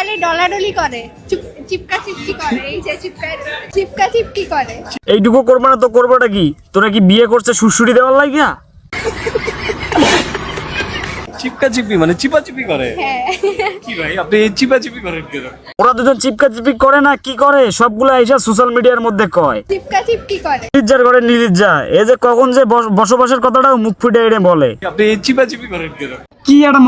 খালি ডলাডলি করে। চিপকা চিপকি করে, এই যে চিপকা চিপকা চিপকি করে। এইটুকু করব না তো করবোটা কি? তোরা কি বিয়ে করছে সুশুরি দেওয়ার লাগিয়া চিপকা চিপি মানে চিপা চিপি করে। হ্যাঁ। কি ভাই আপনি চিপা চিপি করেন কেন? ওরা দুজন চিপকা চিপি করে না কি করে? সবগুলো আইসা সোশ্যাল মিডিয়ার মধ্যে কয়। চিপকা চিপকি করে নির্জার করে নির্জা এ যে কখন যে বসবাসের কথাটাও মুখ ফুটে এড়ে বলে। আপনি চিপা চিপি করেন কেন? কি একটা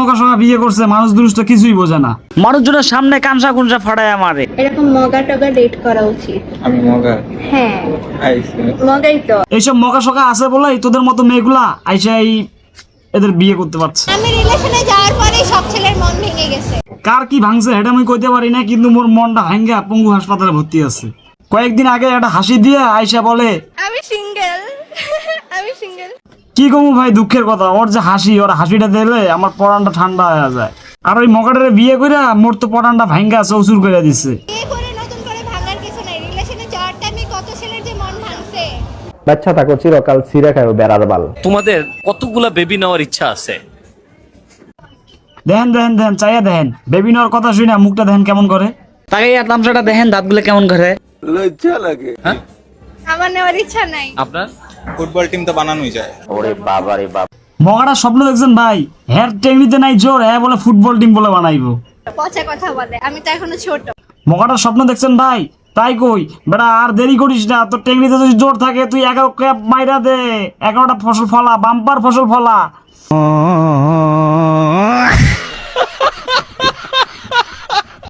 বিয়ে করছে মানুষ দুরুষ কিছুই বোঝে না। মানুষজনের সামনে কানসা কুনসা ফাটায় আমারে। এরকম মগা টগা ডেট করা উচিত। আমি মগা? হ্যাঁ। মগাই তো। এইসব মকা সকা আছে বলেই তোদের মতো মেয়েগুলা আইসা এই এদের বিয়ে করতে পারছে। আমি রিলেশনে যাওয়ার পরেই সব ছেলের মন ভেঙে গেছে। কার কি ভাঙছে এটা আমি কইতে পারি না কিন্তু মোর মনটা ভাঙ্গা পঙ্গু হাসপাতালে ভর্তি আছে। কয়েকদিন আগে একটা হাসি দিয়ে আইসা বলে আমি সিঙ্গেল আমি সিঙ্গেল কি কমু ভাই দুঃখের কথা ওর যে হাসি ওর হাসিটা দিলে আমার পরানটা ঠান্ডা হয়ে যায়। আর ওই মকাটারে বিয়ে করে মোর তো পরানটা ভাঙ্গা চৌচুর করে দিছে। বিয়ে করে নতুন করে ভাঙার কিছু নাই। রিলেশনে যাওয়ার টাইমে কত ছেলের যে মন ভাঙছে। বাচ্চা থাকো চিরকাল সিরা খাও বেড়ার বাল। তোমাদের কতগুলা বেবি নেওয়ার ইচ্ছা আছে? দেখেন দেখেন দেখেন চাইয়া দেখেন বেবি নেওয়ার কথা শুনে মুখটা দেখেন কেমন করে? তাকে আর তামসাটা দেখেন দাঁতগুলো কেমন করে? লজ্জা লাগে। আমার নেওয়ার ইচ্ছা নাই। আপনার? ফুটবল টিম তো বানানোই যায়। ওরে বাবা রে বাবা। মগাটা স্বপ্ন দেখছেন ভাই? হ্যার টেকনিতে নাই জোর হ্যাঁ বলে ফুটবল টিম বলে বানাইবো। পচা কথা বলে আমি তো এখনও ছোট। মগাটার স্বপ্ন দেখছেন ভাই? তাই কই? বেটা আর দেরি করিস না, তোর টেকনিতে যদি জোর থাকে, তুই এগারো ক্যাপ মাইরা দে। এগারোটা ফসল ফলা, বাম্পার ফসল ফলা।